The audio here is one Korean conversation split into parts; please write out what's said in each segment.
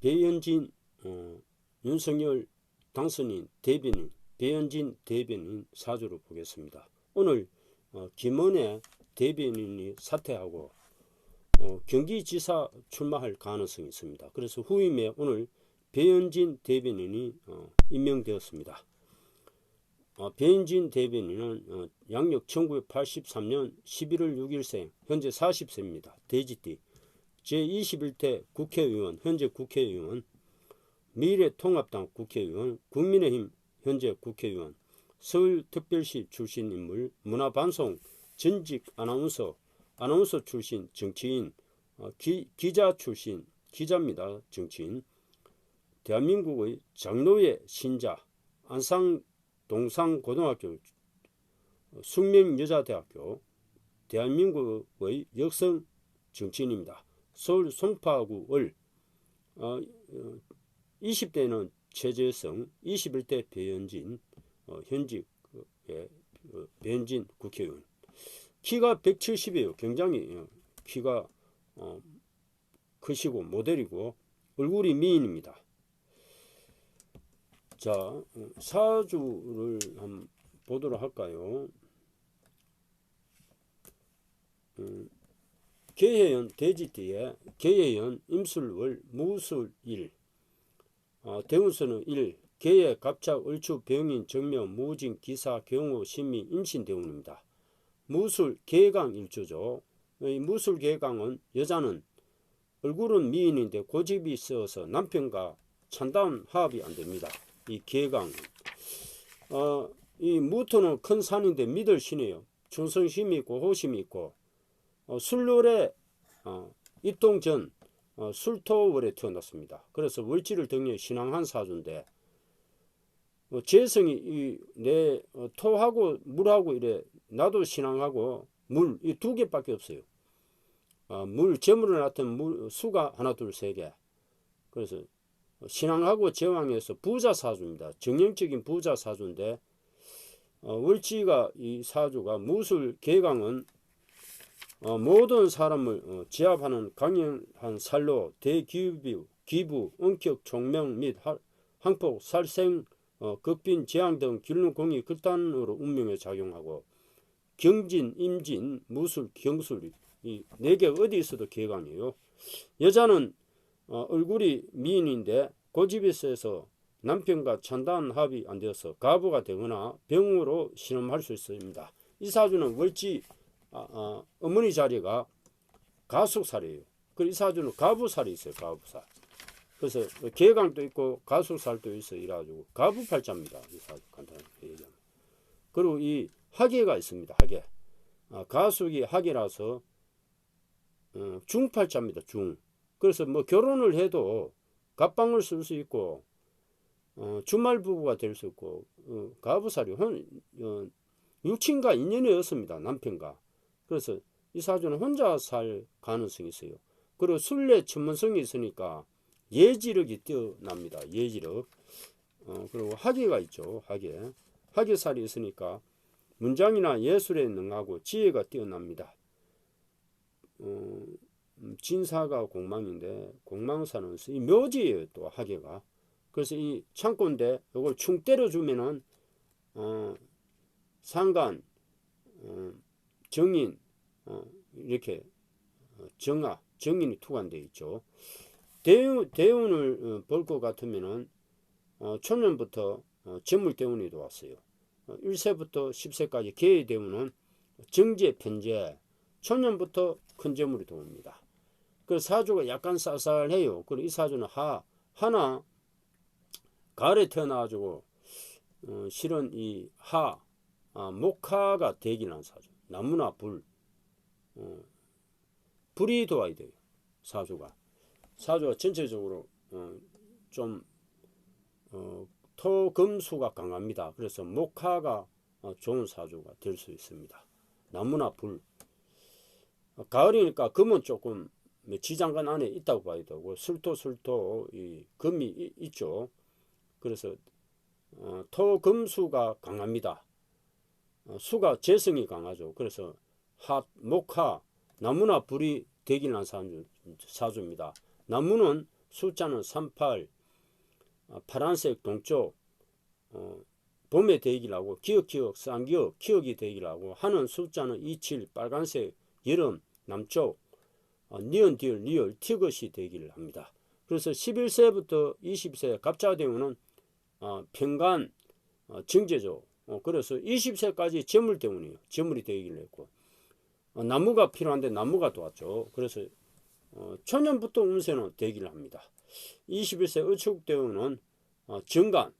배현진 어, 윤석열 당선인 대변인 배현진 대변인 사주를 보겠습니다. 오늘 어, 김원혜 대변인이 사퇴하고 어, 경기지사 출마할 가능성이 있습니다. 그래서 후임에 오늘 배현진 대변인이 어, 임명되었습니다. 어, 배현진 대변인은 어, 양력 1983년 11월 6일생 현재 40세입니다. 돼지띠 제21대 국회의원 현재 국회의원 미래통합당 국회의원 국민의힘 현재 국회의원 서울특별시 출신 인물 문화방송 전직 아나운서 아나운서 출신 정치인 어, 기, 기자 출신 기자입니다 정치인 대한민국의 장로의 신자 안상 동상고등학교 숙명여자대학교 대한민국의 역성 정치인입니다. 서울 송파구을 어, 어, 20대는 최재성, 21대 배현진, 어, 현직 예, 어, 배현진 국회의원. 키가 170이에요. 굉장히 어, 키가 어, 크시고 모델이고 얼굴이 미인입니다. 자 어, 사주를 한번 보도록 할까요? 음, 개해연 돼지띠에 개해연 임술월 무술일 어, 대운수는 1. 개해 갑작 을추 병인 정명 무진 기사 경호 신미 임신 대운입니다. 무술 개강 일주죠. 이 무술 개강은 여자는 얼굴은 미인인데 고집이 있어서 남편과 찬다운 화합이 안 됩니다. 이 개강. 어, 이 무토는 큰 산인데 믿을 신이에요. 충성심이 있고 호심이 있고 어, 술놀에 어, 입동 전 어, 술토월에 태어났습니다. 그래서 월지를 등에 신앙한 사주인데 어, 재성이 이, 내 어, 토하고 물하고 이래 나도 신앙하고 물 이 두 개밖에 없어요. 어, 물 재물을 나타낸 물 수가 하나 둘 세 개. 그래서 신앙하고 제왕에서 부자 사주입니다. 정형적인 부자 사주인데 어, 월지가 이 사주가 무술 개강은 어, 모든 사람을 어, 제압하는 강력한 살로 대기부, 기부, 원격 총명 및 하, 항폭, 살생, 어, 급빈, 재앙 등 길눈공이 극단으로 운명에 작용하고 경진, 임진, 무술, 경술 이 네 개 어디 있어도 개강이에요. 여자는 어, 얼굴이 미인인데 고집이 세서 남편과 찬단 합의 안 되어서 가부가 되거나 병으로 신음할 수 있습니다. 이 사주는 월지 아, 아, 어머니 자리가 가숙살이에요. 그리고 이 사주는 가부살이 있어요. 가부살. 그래서 개강도 있고 가숙살도 있어 이래가지고 가부팔자입니다. 이 사주 간단하게 얘기하면. 그리고 이 하계가 있습니다. 하계. 아, 가숙이 하계라서 어, 중팔자입니다. 중. 그래서 뭐 결혼을 해도 갑방을 쓸 수 있고 어, 주말 부부가 될 수 있고 어, 가부살이 혼, 어, 육친과 인연이 없습니다. 남편과. 그래서 이 사주는 혼자 살 가능성이 있어요. 그리고 순례 천문성이 있으니까 예지력이 뛰어납니다. 예지력. 어, 그리고 학예가 있죠. 학예. 학예살이 있으니까 문장이나 예술에 능하고 지혜가 뛰어납니다. 어, 음, 진사가 공망인데 공망사는 이 묘지예요. 또 학예가. 그래서 이 창고인데 이걸 충 때려주면은 어, 상간 어, 정인 어, 이렇게 어, 정화 정인이 투관되어 있죠. 대운, 대운을 어, 볼것 같으면은 어, 초년부터 어, 재물 대운이 들어왔어요. 어, 1세부터 10세까지 개의 대운은 정제 편제 초년부터 큰 재물이 들어옵니다. 그 사주가 약간 쌀쌀해요. 그리고 이 사주는 하 하나 가을에 태어나가지고 어, 실은 이 하, 아, 목화가 대기난 사주. 나무나 불, 어, 불이 도와야 돼요. 사주가. 사주가 전체적으로 어, 좀 어, 토금수가 강합니다. 그래서 목화가 어, 좋은 사주가 될 수 있습니다. 나무나 불. 어, 가을이니까 금은 조금 지장간 안에 있다고 봐야 되고 술토 술토 이 금이 이, 있죠. 그래서 어, 토금수가 강합니다. 어, 수가 재성이 강하죠. 그래서 하, 목화, 나무나 불이 대기난 사주, 사주입니다. 나무는 숫자는 38 아, 파란색 동쪽 어, 봄에 대기를 하고 기억 기억 쌍기억 기억이 대기를 하고 하는 숫자는 27 빨간색 여름 남쪽 어, 니은 디을 리을 티것이 되기를 합니다. 그래서 11세부터 20세 갑자대운은 어, 평간 어, 정제죠. 어, 그래서 20세까지 재물대운이에요. 재물이 되기를 했고 어, 나무가 필요한데 나무가 도왔죠. 그래서 어, 초년부터 운세는 되기를 합니다. 21세 의축대운은 어, 정간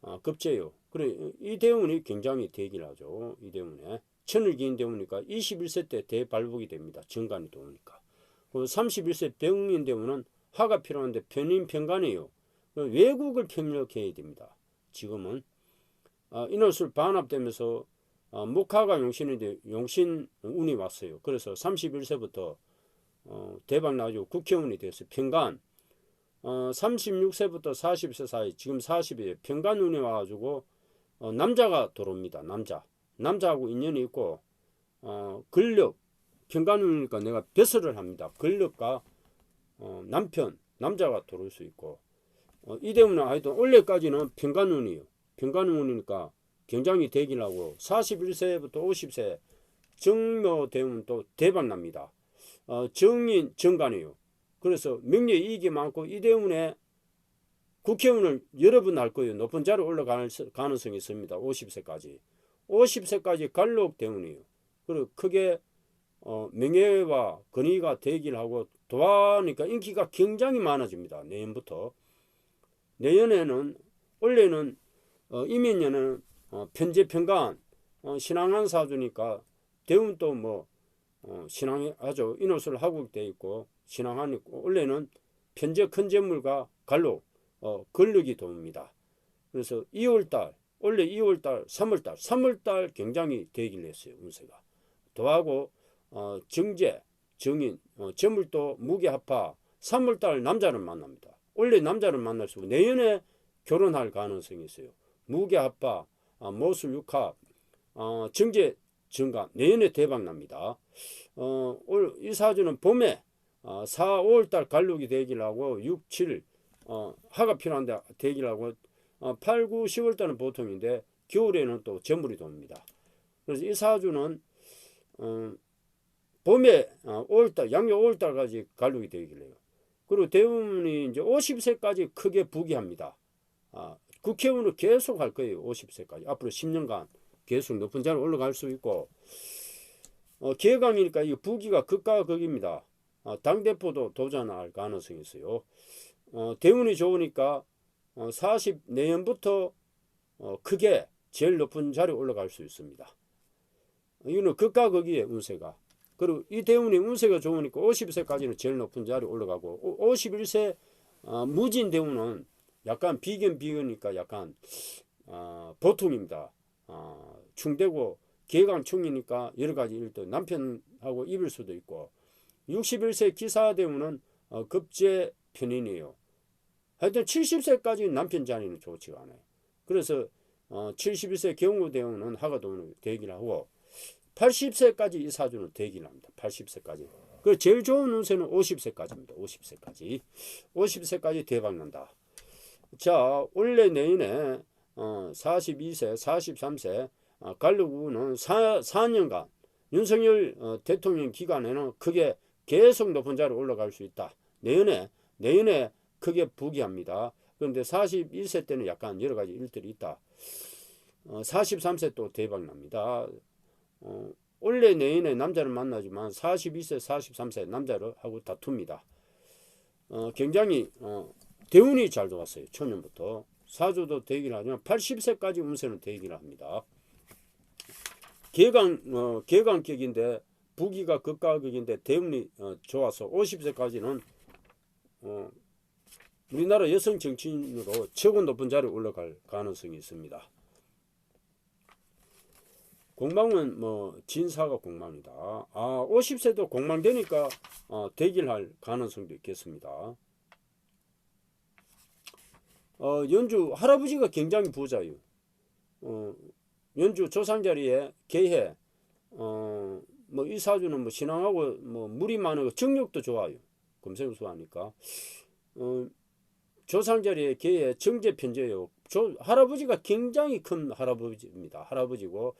어, 급제요. 그래 이 대운이 굉장히 되기를 하죠. 이 대운에 천을 기인 대운이니까 21세 때 대발복이 됩니다. 정간이 도우니까. 그리고 31세 병인 대운은 화가 필요한데 편인 편간이에요. 외국을 편력해야 됩니다. 지금은 아, 인월술 반합되면서 아, 목화가 용신인데 용신 운이 왔어요. 그래서 31세부터 어, 대박 나죠. 국회의원이 됐어요. 평간. 어, 36세부터 40세 사이, 지금 40이에요. 평간 운이 와가지고, 어, 남자가 들어옵니다. 남자. 남자하고 인연이 있고, 어, 근력. 평간 운이니까 내가 배설을 합니다. 근력과, 어, 남편, 남자가 들어올 수 있고, 어, 이 때문에 하여튼 원래까지는 평간 운이에요. 평간 운이니까 굉장히 대기를 하고, 41세부터 50세, 정묘 되면 또 대박 납니다. 어, 정인 정관이에요. 그래서 명예 이익이 많고 이 때문에 국회의원을 여러 번 할 거예요. 높은 자리 올라갈 수- 가능성이 있습니다. 50세까지. 50세까지 갈록 대운이에요. 그리고 크게 어, 명예와 권위가 되기를 하고 도하니까 인기가 굉장히 많아집니다. 내년부터. 내년에는 원래는 어, 이민년에는 어, 편제 편간 어, 신앙한 사주니까 대운 또뭐 어, 신앙하죠. 인호술 하고 돼 있고 신앙하니 원래는 편제 큰 재물과 갈로 어, 근력이 돕니다. 그래서 2월달 원래 2월달, 3월달, 3월달 굉장히 되기를 했어요. 운세가 더하고 어, 정제, 정인, 어, 재물도 무게합파 3월달 남자를 만납니다. 원래 남자를 만날 수 있고 내년에 결혼할 가능성이 있어요. 무게합파, 어, 모술 육합, 어, 정제 증가 내년에 대박 납니다. 어, 올 이 사주는 봄에 어, 4, 5월 달 갈록이 되기를 하고 6, 7 어, 하가 필요한데 되기를 하고 어, 8, 9, 10월 달은 보통인데 겨울에는 또 재물이 돕니다. 그래서 이 사주는 어, 봄에 어, 5월 달, 양력 5월 달까지 갈록이 되기를 해요. 그리고 대운이 이제 50세까지 크게 부기합니다. 아, 국회의원을 계속 할 거예요. 50세까지. 앞으로 10년간 계속 높은 자리 올라갈 수 있고 어, 기회강이니까 이 부기가 극과 극입니다. 어, 당대표도 도전할 가능성이 있어요. 어, 대운이 좋으니까 어, 40내년부터 어, 크게 제일 높은 자리에 올라갈 수 있습니다. 이거는 극과 극이에요, 운세가. 그리고 이 대운이 운세가 좋으니까 50세까지는 제일 높은 자리에 올라가고 51세 어, 무진 대운은 약간 비견 비견이니까 약간 어, 보통입니다. 어, 충되고 계강 충이니까 여러 가지 일도 남편하고 입을 수도 있고 61세 기사 대운은 어, 급제 편인이에요. 하여튼 70세까지 남편 자리는 좋지가 않아요. 그래서 어, 71세 경우 대운은 하가도는 대기를 하고 80세까지 이 사주는 대기를 합니다. 80세까지. 그 제일 좋은 운세는 50세까지입니다. 50세까지. 50세까지 대박 난다. 자, 원래 내년에 어, 42세, 43세 어, 갈르구는 4, 4년간 윤석열 어, 대통령 기간에는 크게 계속 높은 자리에 올라갈 수 있다. 내년에 내년에 크게 부기합니다. 그런데 41세 때는 약간 여러 가지 일들이 있다. 어, 43세 또 대박 납니다. 어, 원래 내년에 남자를 만나지만 42세, 43세 남자를 하고 다툽니다. 어, 굉장히 어, 대운이 잘 좋았어요. 초년부터. 사주도 대기를 하지만 80세까지 운세는 대기를 합니다. 개강 어, 개강격인데 부기가 극과 극인데 대운이 어, 좋아서 50세까지는 어, 우리나라 여성 정치인으로 최고 높은 자리에 올라갈 가능성이 있습니다. 공망은 뭐 진사가 공망이다. 아 50세도 공망되니까 어, 대기를 할 가능성도 있겠습니다. 어, 연주 할아버지가 굉장히 부자예요. 어, 연주 조상 자리에 개해 어, 뭐 이 사주는 뭐 신앙하고 뭐 물이 많고 정력도 좋아요. 금생수하니까 어, 조상절의 개의 정제 편제요. 조, 할아버지가 굉장히 큰 할아버지입니다. 할아버지고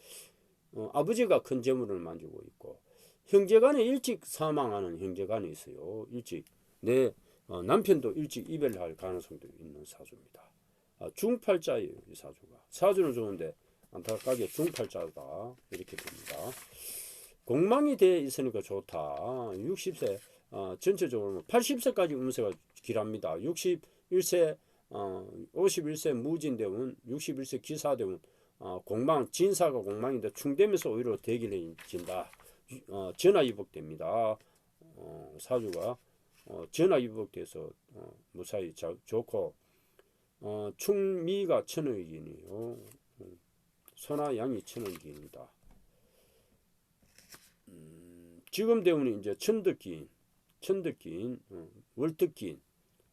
어, 아버지가 큰 재물을 만지고 있고 형제간에 일찍 사망하는 형제간이 있어요. 일찍 내 어, 남편도 일찍 이별할 가능성도 있는 사주입니다. 아, 중팔자예요, 이 사주가. 사주는 좋은데 안타깝게 중팔자다 이렇게 됩니다. 공망이 돼 있으니까 좋다. 60세 어, 전체적으로 80세까지 운세가 길합니다. 61세 어, 51세 무진대운 61세 기사대운 어, 공망 진사가 공망인데 충되면서 오히려 대기해진다. 어, 전화위복됩니다. 어, 사주가 어, 전화 위복돼서 어, 무사히 자, 좋고 어, 충미가 천의기이요 선화양이 천의기입니다. 음, 지금 대운이 이제 천덕기인, 천덕기인, 어, 월덕기인,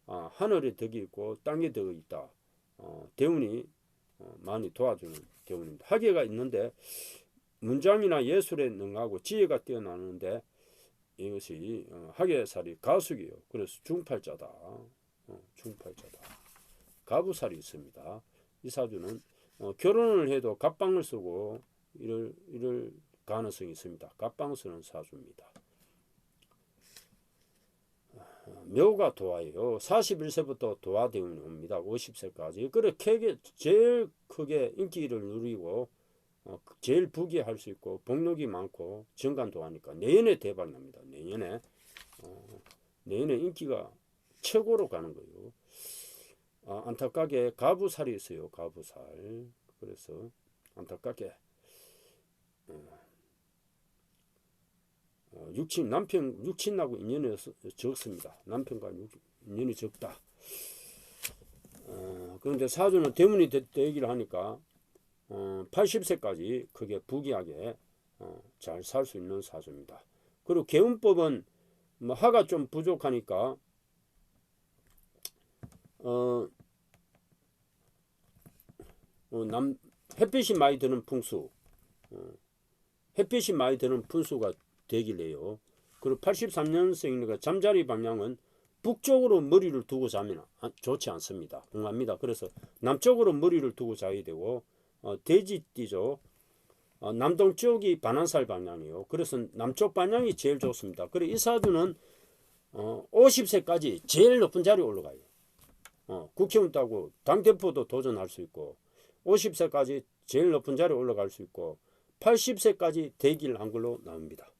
아, 하늘에 덕이 있고 땅에 덕이 있다. 어, 대운이 어, 많이 도와주는 대운입니다. 학예가 있는데 문장이나 예술에 능하고 지혜가 뛰어나는데 이것이 어, 학예살이 가숙이요. 그래서 중팔자다. 어, 중팔자다. 가부살이 있습니다. 이 사주는 어, 결혼을 해도 갑방을 쓰고 이럴 이럴 가능성이 있습니다. 갑방 쓰는 사주입니다. 어, 묘가 도화예요. 41세부터 도화 대운이 옵니다. 50세까지. 그래 크게 제일 크게 인기를 누리고 어, 제일 부귀할 수 있고 복력이 많고 정관도 하니까 내년에 대박 납니다. 내년에 어, 내년에 인기가 최고로 가는 거예요. 아, 안타깝게 가부살이 있어요. 가부살. 그래서 안타깝게 어, 어, 육친 남편 육친하고 인연이 없- 적습니다. 남편과 육- 인연이 적다. 어, 그런데 사주는 대문이 되, 되기를 하니까 어, 80세까지 크게 부귀하게 어, 잘살 수 있는 사주입니다. 그리고 개운법은 뭐 하가 좀 부족하니까 어, 어, 남 햇빛이 많이 드는 풍수, 어, 햇빛이 많이 드는 풍수가 되길래요. 그리고 83년생이니까 잠자리 방향은 북쪽으로 머리를 두고 자면 안- 좋지 않습니다. 궁합니다. 그래서 남쪽으로 머리를 두고 자야 되고 어, 돼지띠죠. 어, 남동 쪽이 반환살 방향이요. 그래서 남쪽 방향이 제일 좋습니다. 그리고 이 사주는 어, 50세까지 제일 높은 자리에 올라가요. 어, 국회의원 따고 당대표도 도전할 수 있고 50세까지 제일 높은 자리에 올라갈 수 있고 80세까지 대기를 한 걸로 나옵니다.